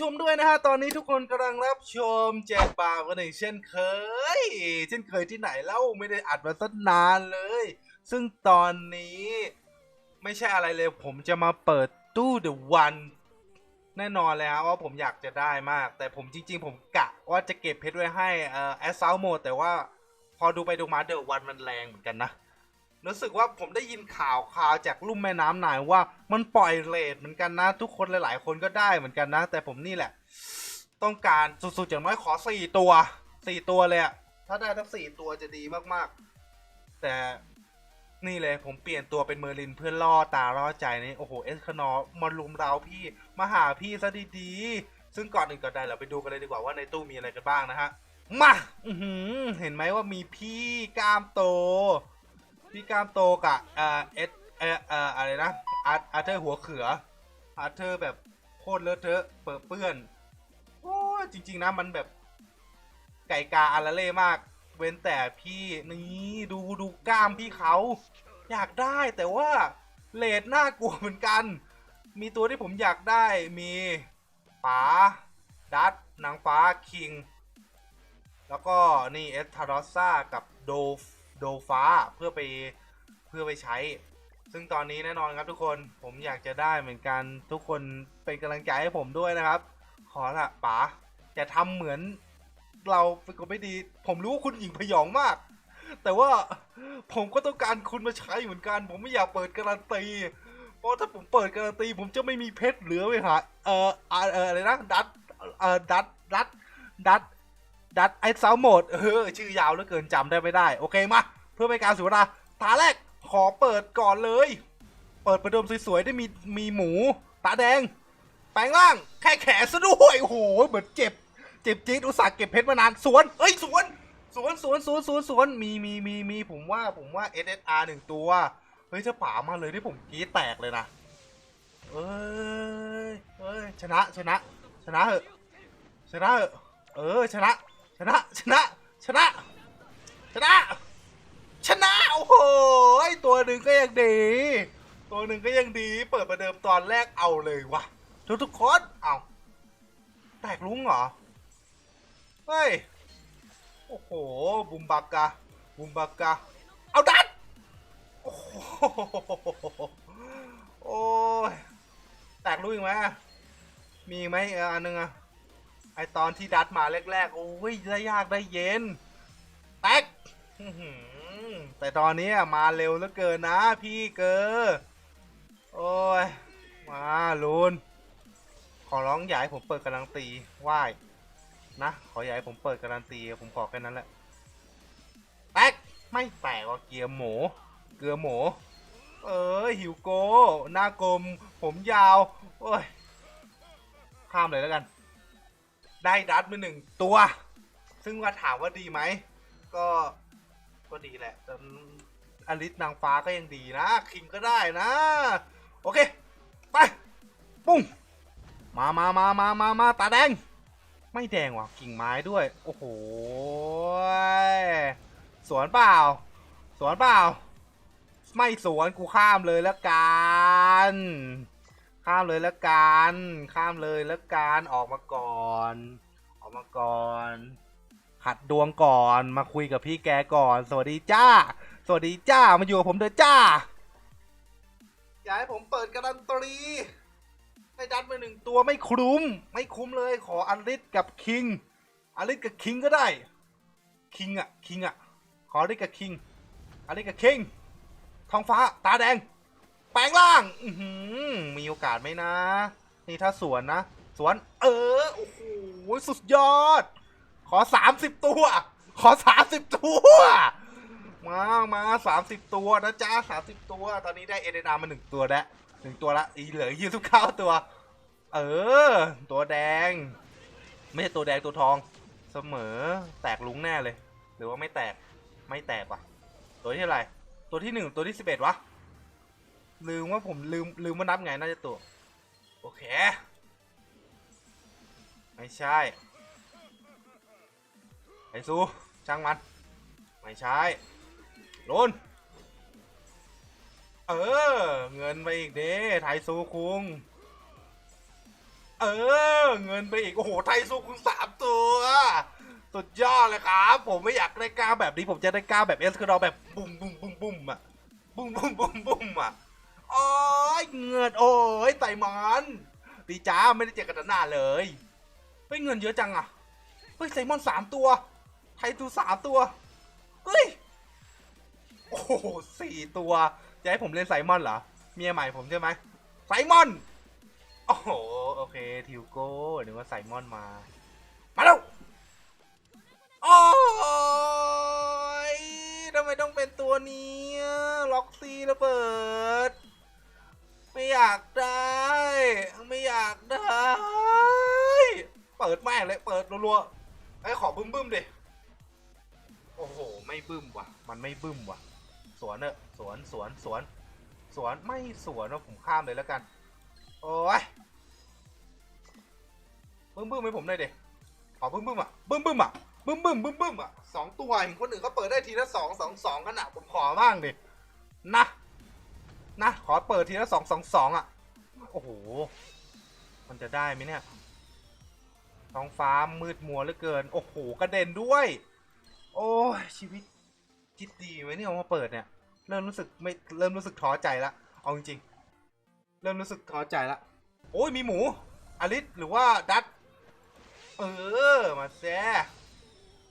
ชมด้วยนะฮะ ตอนนี้ทุกคนกำลังรับชมแจกบาร์กันหนึ่งเช่นเคย เช่นเคยที่ไหนเล่าไม่ได้อัดมาตั้งนานเลย ซึ่งตอนนี้ไม่ใช่อะไรเลย ผมจะมาเปิดตู้เดอะวันแน่นอนเลยฮะว่าผมอยากจะได้มาก แต่ผมจริง ๆ ผมกะว่าจะเก็บเพชรไว้ให้เอ่อแอสซาวโมแต่ว่าพอดูไปดูมาเดอะวันมันแรงเหมือนกันนะ รู้สึกว่าผมได้ยินข่าวข่าวจากลุ่มแม่น้ำนายว่ามันปล่อยเลทเหมือนกันนะ ทุกคนหลาย ๆ คนก็ได้เหมือนกันนะ แต่ผมนี่แหละ ต้องการสุดๆอย่างน้อยขอสี่ตัวสี่ตัวเลยอะถ้าได้ทั้งสี่ตัวจะดีมากๆ แต่นี่เลยผมเปลี่ยนตัวเป็นเมอร์ลินเพื่อล่อตาล่อใจนี่โอ้โหเอสคานอมาลุมเราพี่มาหาพี่ซะดีๆซึ่งก่อนอื่นก่อนใดเราไปดูกันเลยดีกว่าว่าในตู้มีอะไรกันบ้างนะฮะมาเห็นไหมว่ามีพี่ก้ามโต พี่ก้ามโตกับเอ่อเอสเอ่อเอ่ออะไรนะอาร์อาร์เธอร์หัวเขืออาร์เธอร์แบบโคตรเลอะเทอะเปื้อเปื้อนโอ้จริง ๆนะมันแบบไก่กาอาราเล่มาก เว้นแต่พี่นี่ดูดูกล้ามพี่เขา อยากได้แต่ว่าเลดน่ากลัวเหมือนกัน มีตัวที่ผมอยากได้มีป๋าดัตนางฟ้าคิง แล้วก็นี่เอสทารอสซากับโดฟ โดฟ้าเพื่อไปเพื่อไปใช้ ซึ่งตอนนี้แน่นอนครับทุกคนผมอยากจะได้เหมือนกันทุกคนเป็นกำลังใจให้ผมด้วยนะครับ ขอละป๋าอย่าทำเหมือนเราเป็นคนไม่ดี ผมรู้ว่าคุณหญิงพยองมาก แต่ว่าผมก็ต้องการคุณมาใช้เหมือนกัน ผมไม่อยากเปิดการันตีเพราะถ้าผมเปิดการันตี ผมจะไม่มีเพชรเหลือไว้หาเอ่อเอ่อเอ่ออะไรนะดัตเอ่อดัตดัตดัต ดัดไอ้ซาวโหมดเออ ชื่อยาวเหลือเกินจำได้ไม่ได้ โอเคมา เพื่อไม่ให้การเสียเวลาตาแรกขอเปิดก่อนเลย เปิดประดมสวยๆ ได้มีมีหมู ตาแดง แปลงร่าง แค่แขนซะด้วยโอ้โห เหมือนเจ็บ เจ็บจี๊ดอุตส่าห์เก็บเพชรมานานสวน เอ้ยสวน สวนสวนสวนสวนสวนมีมีมีมีผมว่าผมว่า SSR หนึ่งตัว เฮ้ยถ้าป่ามาเลยที่ผมกรีดแตกเลยนะเอ้ยเอ้ยชนะชนะ ชนะเหอะชนะเหอะเออชนะ ชนะ ชนะ ชนะ ชนะ ชนะ โอ้โหตัวหนึ่งก็ยังดี ตัวหนึ่งก็ยังดี เปิดประเดิมตอนแรกเอาเลยวะทุกทุกคนเอาแตกลุ้งเหรอ เฮ้ย โอ้โห บุมบักกะ บุมบักกะ เอาดัดโอ้โหโอ้ยแตกลุ้งอีกไหมมีไหมอออันนึงอะ ไอตอนที่ดัดมาแรก ๆ โอ้ยได้ยากได้เย็นแตกแต่ตอนนี้มาเร็วเหลือเกินนะพี่เกอร์โอ้ย มาลูน ขอร้องอย่าให้ผมเปิดการันตีไหวนะ ขออย่าให้ผมเปิดการันตี ผมขอแค่นั้นแหละแตกไม่แตกว่าเกียร์หมู เกลือหมู เออหิวโก้หน้ากลม ผมยาว โอ้ย ข้ามเลยแล้วกัน ได้ดัตมาหนึ่งตัว ซึ่งว่าถามว่าดีไหม ก็ก็ดีแหละแต่อลิสนางฟ้าก็ยังดีนะ คิงก็ได้นะ โอเค ไป ปุ้ง มามามามามามาตาแดง ไม่แดงว่ะ กิ่งไม้ด้วย โอ้โห สวนเปล่า สวนเปล่า ไม่สวนกูข้ามเลยแล้วกัน ข้ามเลยแล้วกัน ข้ามเลยแล้วกัน ออกมาก่อน ออกมาก่อนหัดดวงก่อน มาคุยกับพี่แกก่อน สวัสดีจ้า สวัสดีจ้า มาอยู่กับผมเด้อจ้า อย่าให้ผมเปิดการันตีได้ดัดมาหนึ่งตัวไม่คุ้ม ไม่คุ้มเลย ขออลิสกับคิง อลิสกับคิงก็ได้ คิงอะคิงอะขออลิสกับคิง อลิสกับคิงท้องฟ้า ตาแดง แปลงร่างอืมีโอกาสไหมนะ นี่ถ้าสวนนะ สวน เออ โอ้โห สุดยอด ขอสามสิบตัว ขอสามสิบตัว มามาสามสิบตัวนะจ๊ะสามสิบตัว ตอนนี้ได้เอเดนามาหนึ่งตัวแล้วหนึ่งตัวละ อีเหลือยี่สิบเก้าตัว เออ ตัวแดง ไม่ใช่ตัวแดงตัวทอง เสมอ แตกลุงแน่เลย หรือว่าไม่แตก ไม่แตกว่ะ ตัวที่เท่าไร ตัวที่หนึ่งตัวที่สิบเอ็ดวะ ลืมว่าผมลืมลืมว่านับไงน่าจะตัว โอเค ไม่ใช่ ไอซูช่างมัน ไม่ใช่ลุนเออ เงินไปอีกเด้ไทยซูคุง เออ เงินไปอีก โอ้โห ไทยสู้คุณสามตัวสุดยอดเลยครับ ผมไม่อยากได้ก้าวแบบนี้ ผมจะได้ก้าวแบบเอสคดอแบบบุ้มบุ้มบุ้มบุ้มอะบุ้มบุ้มบุ้มบุ้มอะ โอ้ยเงินโอ้ยไต่มันดีจ้าไม่ได้เจอกันนานเลยเฮ้ยเงินเยอะจังอะเฮ้ยไซมอนสามตัว ไทยตูสามตัว เฮ้ย โอ้โหสี่ตัว จะให้ผมเล่นไซมอนเหรอ เมียใหม่ผมใช่ไหมไซมอน โอ้โห โอเค ทิวโก้นึกว่าไซมอนมา มาแล้วโอ้ยทำไมต้องเป็นตัวนี้ ล็อกซี่ระเบิด ไม่อยากได้ ไม่อยากได้ เปิดแม่งเลยเปิดรัวๆไอ้ขอบึ้มบึ้มดิ โอ้โห ไม่บึ้มว่ะ มันไม่บึ้มว่ะ สวนเนอะสวนสวนสวน สวนไม่สวนว่าผมข้ามเลยแล้วกัน โอ้ยบึ้มบึ้มให้ผมหน่อยดิขอบึ้มบึ้มอะบึ้มบึ้มอะบึ้มบึ้มบึ้มบึ้มอะสองตัวเห็นคนอื่นเขาเปิดได้ทีละสองสองสองกันอะผมขอบ้างดินะ นะ ขอเปิดทีละสองสองสองอะ โอ้โห มันจะได้ไหมเนี่ยท้องฟ้ามืดมัวเหลือเกิน โอ้โห กระเด็นด้วย โอ้ยชีวิตคิดดีไหมเนี่ยเอามาเปิดเนี่ย เริ่มรู้สึกไม่เริ่มรู้สึกท้อใจละเอาจริงๆเริ่มรู้สึกท้อใจละโอ้ยมีหมูอลิสหรือว่าดัตเออมาแซ่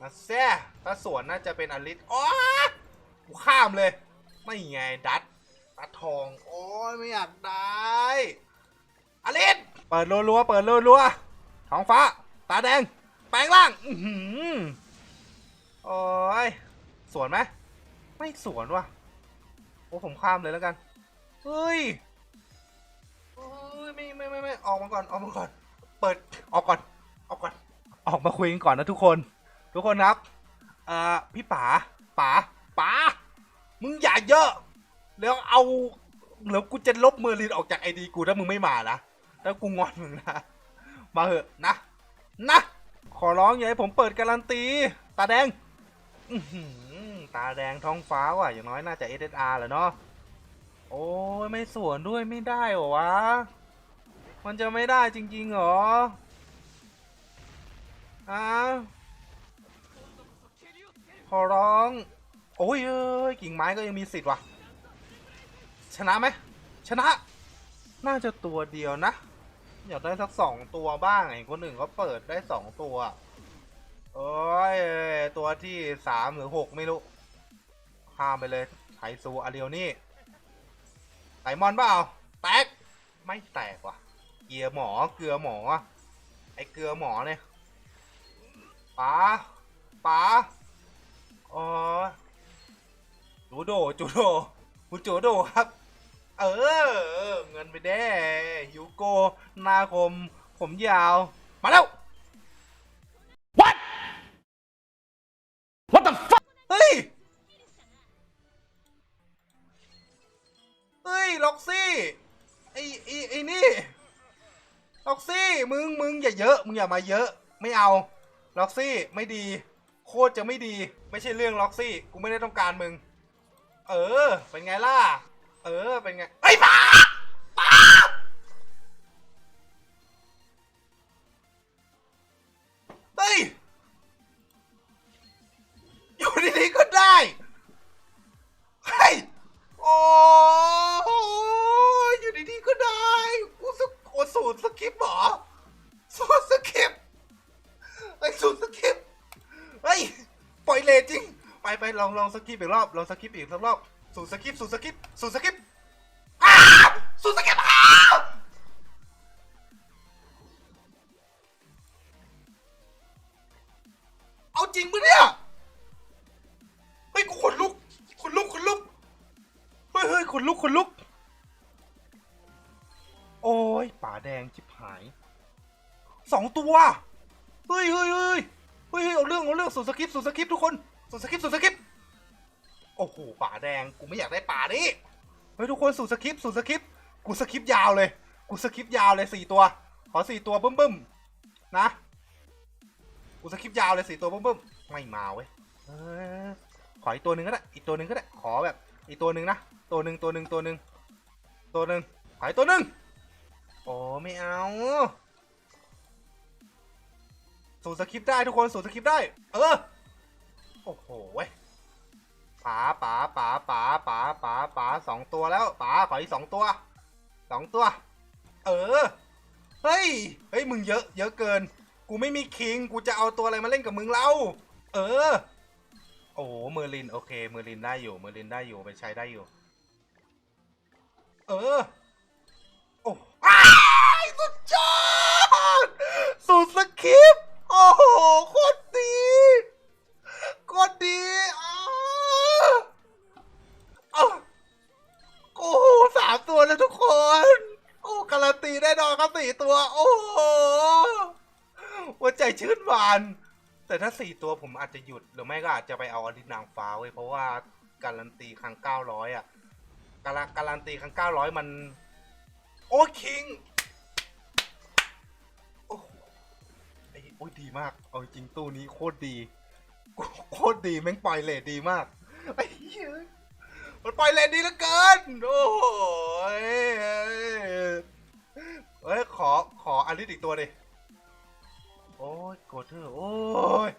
มาแซ่ถ้าสวนน่าจะเป็นอลิสอ๋อกูข้ามเลย ไม่ไงดัต ดัตทอง โอ้ยไม่อยากได้อลิสเปิดรัวๆเปิดรัวๆท้องฟ้า ตาแดง แปลงร่าง อือหือโอ้ยสวนไหมไม่สวนว่ะ โอ้ผมข้ามเลยแล้วกัน เฮ้ยเฮ้ยไม่ไม่ไม่ไม่ออกมาก่อนออกมาก่อน เปิดออกก่อนออกก่อน ออกมาคุยกันก่อนนะทุกคน ทุกคนครับ เอ่อพี่ป๋าป๋าป๋ามึงอย่าเยอะ แล้วเอาแล้วกูจะลบเมอร์ลินออกจากไอดีกูถ้ามึงไม่มานะแล้วกูงอนมึงนะมาเหอะนะนะขอร้องอย่าให้ผมเปิดการันตี ตาแดงตาแดงท้องฟ้าว่ะอย่างน้อยน่าจะ SSR แหละเนาะโอ้ยไม่สวนด้วยไม่ได้หรอวะ มันจะไม่ได้จริงๆเหรออะขอร้องโอ้ยเอ้ยกิ่งไม้ก็ยังมีสิทธิ์ว่ะ ชนะไหมชนะ น่าจะตัวเดียวนะ อยากได้สักสองตัวบ้างไอ้คนอื่นเขาเปิดได้สองตัวโอ้ยตัวที่สามหรือหกไม่รู้ข้ามไปเลยไทซูอาเรียวนี่ไดมอนเปล่าแตก ไม่แตกว่ะ เกียร์หมอเกลือหมอ ไอเกลือหมอเนี่ยป๋าป๋าอ๋อจูโดจูโดคุณจูโดครับ เออ เงินไปแด้ยูโกหนาคม ผมยาว มาแล้ว What? What the fuck? เฮ้ย เฮ้ย ล็อกซี่ ไอ้ไอ้ไอ้นี่ ล็อกซี่ มึง มึงอย่าเยอะ มึงอย่ามาเยอะ ไม่เอา ล็อกซี่ ไม่ดี โคตรจะไม่ดี ไม่ใช่เรื่องล็อกซี่ กูไม่ได้ต้องการมึง เออ เป็นไงล่ะ เออ เป็นไงไอ้ป้าป้าเฮ้ย อยู่ดีๆก็ได้เฮ้ยโอ้ยอยู่ดีๆก็ได้ กูสโอสูตรสคริปต์เหรอสูตรสคริปต์ไอ้สูตรสคริปต์เฮ้ย ปล่อยเลทจริง ไปไปลองลองสคริปต์อีกรอบ ลองสคริปต์อีกสักรอบ สูตรสคริปสูตรสคริปสูตรสคริปอ้าวสูตรสคริปอ้าวเอาจริงปะเนี่ยเฮ้ยกูขนลุกขนลุกขนลุกเฮ้ยเฮ้ยขนลุกขนลุก โอ้ยป่าแดงชิบหายสองตัวเฮ้ยเฮ้ยเฮ้ยเฮ้ยเฮ้ยเอาเรื่องเอาเรื่องสูตรสคริปสูตรสคริปทุกคนสูตรสคริปสูตรสคริป อ้โหป่าแดงกูไม่อยากได้ป่านี้เฮ้ยทุกคนสูตรสคริปต์สูตรสคริปต์กูสคริปต์ยาวเลย กูสคริปต์ยาวเลยสี่ตัว ขอสี่ตัวบึ้มบึ้มๆนะกูสคริปต์ยาวเลยสี่ตัวบึ้มบึ้มๆไม่มาเว้ยขออีกตัวหนึ่งก็ได้อีกตัวหนึ่งก็ได้ขอแบบอีกตัวหนึ่งนะตัวหนึ่งตัวหนึ่งตัวหนึ่งตัวหนึ่งขออีกตัวหนึ่งโอ้ไม่เอาสูตรสคริปต์ได้ทุกคนสูตรสคริปต์ได้ เออโอ้โหเว้ย ป๋าป๋าป๋าป๋าป๋าป๋าป๋าสองตัวแล้วป๋าขออีกสองตัวสองตัว เออ เฮ้ย เฮ้ย มึงเยอะ เยอะเกิน กูไม่มีคิง กูจะเอาตัวอะไรมาเล่นกับมึงเล่า เออ โอ้เมอร์ลิน โอเค เมอร์ลินได้อยู่ เมอร์ลินได้อยู่ ไปใช้ได้อยู่ เออ โอ้อ้สุดยอดสุดสคริปาน แต่ถ้าสี่ตัวผมอาจจะหยุดหรือไม่ก็อาจจะไปเอาอดิตนางฟ้าเว้ยเพราะว่าการันตีครั้งเก้าร้อยอะการันการันตีครั้งเก้าร้อยมัน โอ้คิงโอ้ไอ้โอ้ยดีมาก เอาจริงตู้นี้โคตรดี โคตรดีแม่งปล่อยเลทดีมากไอ้เหี้ยมันปล่อยเลทดีเหลือเกิน โอ้ยเฮ้ยขอขออันนี้อีกตัวดิ โอ้ยโกดเธอโอ้ย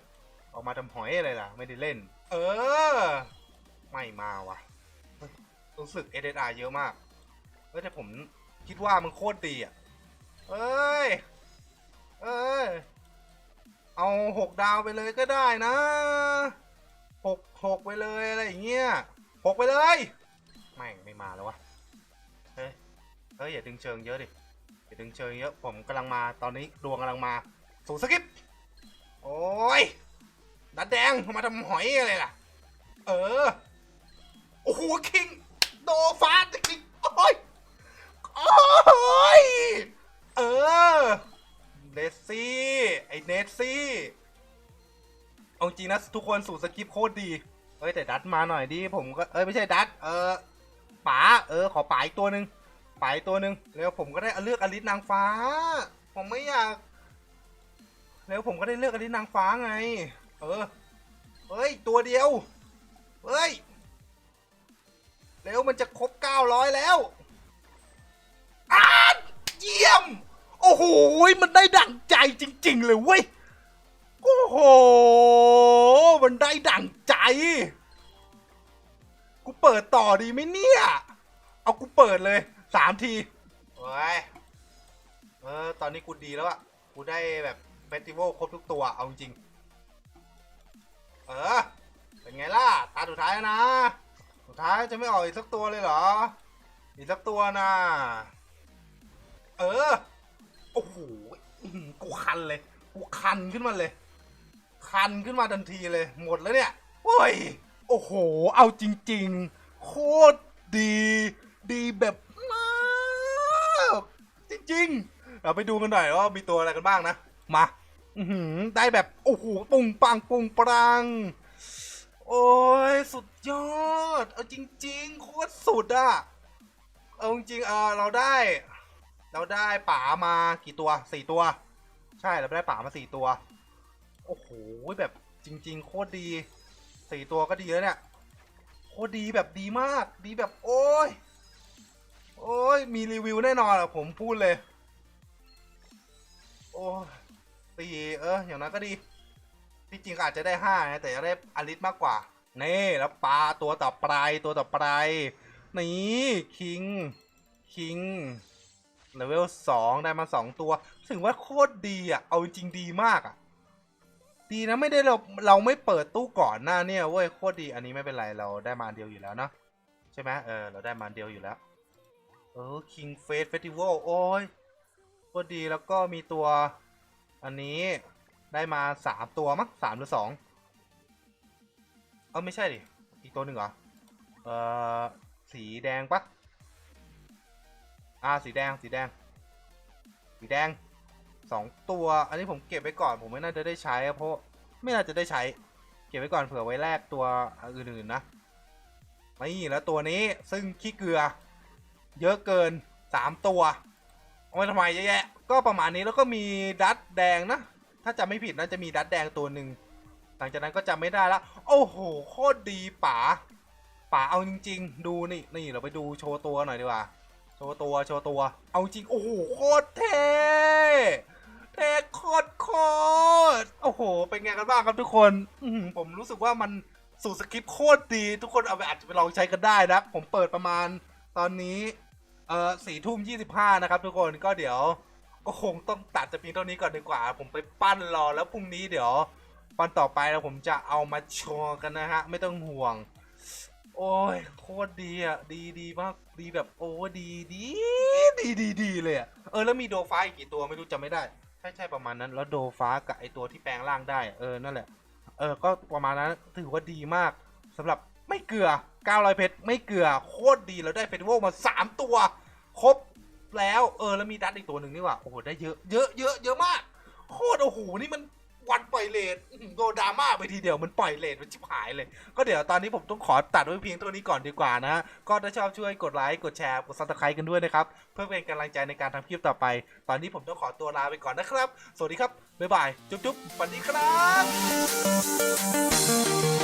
ออกมาทำหอยอะไรล่ะ ไม่ได้เล่น เออ ไม่มาว่ะ รู้สึก SSR เยอะมากเฮ้ยแต่ผมคิดว่ามันโคตรดีอะเอ้ย เอ้ย เอาหกดาวไปเลยก็ได้นะหกหกไปเลยอะไรอย่างเงี้ยหกไปเลยไม่ไม่มาแล้ววะ เฮ้ย เฮ้ยอย่าดึงเชิงเยอะดิ อย่าดึงเชิงเยอะ ผมกำลังมาตอนนี้ดวงกำลังมา สูสกิปโอ้ยดัดแดงมาทำหอยอะไรล่ะ เออ โอ้โห คิง โดฟาสคิง โอ้ย โอ้ย เออเนสซี่ ไอเนสซี่ เอาจริงนะทุกคนสู่สกิปโคตรดีเฮ้ย แต่ดัดมาหน่อยดิ ผมก็ เอ้ย ไม่ใช่ดัด เออป๋า เออ ขอป๋าอีกตัวหนึ่งป๋าอีกตัวหนึ่งแล้วผมก็ได้เลือกอลิสนางฟ้า ผมไม่อยาก แล้วผมก็ได้เลือกอลิสนางฟ้าไง เออเฮ้ย ตัวเดียว เฮ้ย แล้วมันจะครบ 900 แล้วอาดเยี่ยม โอ้โห มันได้ดั่งใจจริง ๆ เลยเว้ย โอ้โห มันได้ดั่งใจ กูเปิดต่อดีไหมเนี่ย เอากูเปิดเลยสามทีเฮ้ย เออ ตอนนี้กูดีแล้วอะกูได้แบบ ฟสติวัลครบทุกตัวเอาจริง เออ เป็นไงล่ะ ตาสุดท้ายนะ สุดท้ายจะไม่ออกอีกสักตัวเลยเหรอ อีกสักตัวนะ เออ โอ้โห กูคันเลย กูคันขึ้นมาเลย คันขึ้นมาทันทีเลย หมดแล้วเนี่ย โอ้ย โอ้โห เอาจริง ๆ โคตรดี ดีแบบมาก จริง ๆ เราไปดูกันหน่อยว่ามีตัวอะไรกันบ้างนะ มา ได้แบบ โอ้โหปุงปังปุงปรัง โอ้ย สุดยอด เอาจริง ๆ โคตรสุดอะเอาจริงๆเออเราได้ เราได้ป๋ามากี่ตัวสี่ตัว ใช่เราได้ป๋ามาสี่ตัว โอ้โหแบบจริง ๆ โคตรดีสี่ตัวก็ดีแล้วเนี่ยโคตรดีแบบดีมาก ดีแบบโอ้ยโอ้ยมีรีวิวแน่นอนอะผมพูดเลย โอ้ย สี่เออ อย่างนั้นก็ดี ที่จริงก็อาจจะได้ห้านะแต่จะได้อลิสมากกว่า นี่แล้วปลาตัวต่อไปตัวต่อไปนี่คิงคิงเลเวลสองได้มาสองตัว ถึงว่าโคตรดีอะ เอาจริงดีมากอะ ดีนะไม่ได้เราเราไม่เปิดตู้ก่อนหน้าเนี่ยเว้ยโคตรดีอันนี้ไม่เป็นไรเราได้มาเดียวอยู่แล้วเนอะใช่ไหมเออเราได้มาเดียวอยู่แล้ว เออ King Face Festival โอ้ยโคตรดีแล้วก็มีตัว อันนี้ได้มาสามตัวมั้งสามหรือสองเออไม่ใช่ดิ อีกตัวหนึ่งเหรอ เออสีแดงปะอ่าสีแดงสีแดง สีแดงสองตัว อันนี้ผมเก็บไว้ก่อนผมไม่น่าจะได้ใช้เพราะไม่น่าจะได้ใช้ เก็บไว้ก่อนเผื่อไว้แลกตัวอื่นๆนะนี่แล้วตัวนี้ซึ่งขี้เกลือ เยอะเกินสามตัวเอาไว้ทำไมเยอะแยะ ก็ประมาณนี้แล้วก็มีดัตแดงนะ ถ้าจำไม่ผิดน่าจะมีดัตแดงตัวหนึ่งหลังจากนั้นก็จำไม่ได้แล้วโอ้โหโคตรดีป๋าป๋าเอาจริง ๆ ดูนี่นี่เราไปดูโชว์ตัวหน่อยดีกว่าโชว์ตัวโชว์ตัว เอาจริงโอ้โหโคตรเท่เทโคตรโคตรโอ้โห เป็นไงกันบ้างครับทุกคนอืผมรู้สึกว่ามันสู่สคริปต์โคตรดี ทุกคนเอาไปอาจจะไปลองใช้กันได้นะ ผมเปิดประมาณตอนนี้เอ่อสี่ทุ่มยี่สิบห้านะครับทุกคนก็เดี๋ยว ก็คงต้องตัดจะเพียงเท่านี้ก่อนดีกว่า ผมไปปั้นรอแล้วพรุ่งนี้เดี๋ยววันต่อไปแล้วผมจะเอามาโชว์กันนะฮะ ไม่ต้องห่วง โอ้ยโคตรดีอะ ดีดีมากดีแบบโอ้ดีดีดีดีดีเลยอะเออแล้วมีโดฟ้าอีกกี่ตัวไม่รู้จำไม่ได้ ใช่ใช่ประมาณนั้น แล้วโดฟ้ากับไอตัวที่แปลงร่างได้ เออนั่นแหละ เออก็ประมาณนั้นถือว่าดีมากสำหรับไม่เกลือ900เพชรไม่เกลือโคตรดีแล้วได้เฟสติวัลมา 3 ตัว ครบ แล้วเออแล้วมีดัตอีกตัวหนึ่งนี่ว่าโอ้โหได้เยอะเยอะเยอะเยอะมากโคตรโอ้โหนี่มันวันปล่อยเลทโดดราม่าไปทีเดียวมันปล่อยเลทมันชิบหายเลย ก็เดี๋ยวตอนนี้ผมต้องขอตัดไว้เพียงเท่านี้ก่อนดีกว่านะ ก็ถ้าชอบช่วยกดไลค์กดแชร์กดซับสไครต์กันด้วยนะครับ เพื่อเป็นกำลังใจในการทำคลิปต่อไป ตอนนี้ผมต้องขอตัวลาไปก่อนนะครับ สวัสดีครับบ๊ายบายจุ๊บๆสวัสดีครับ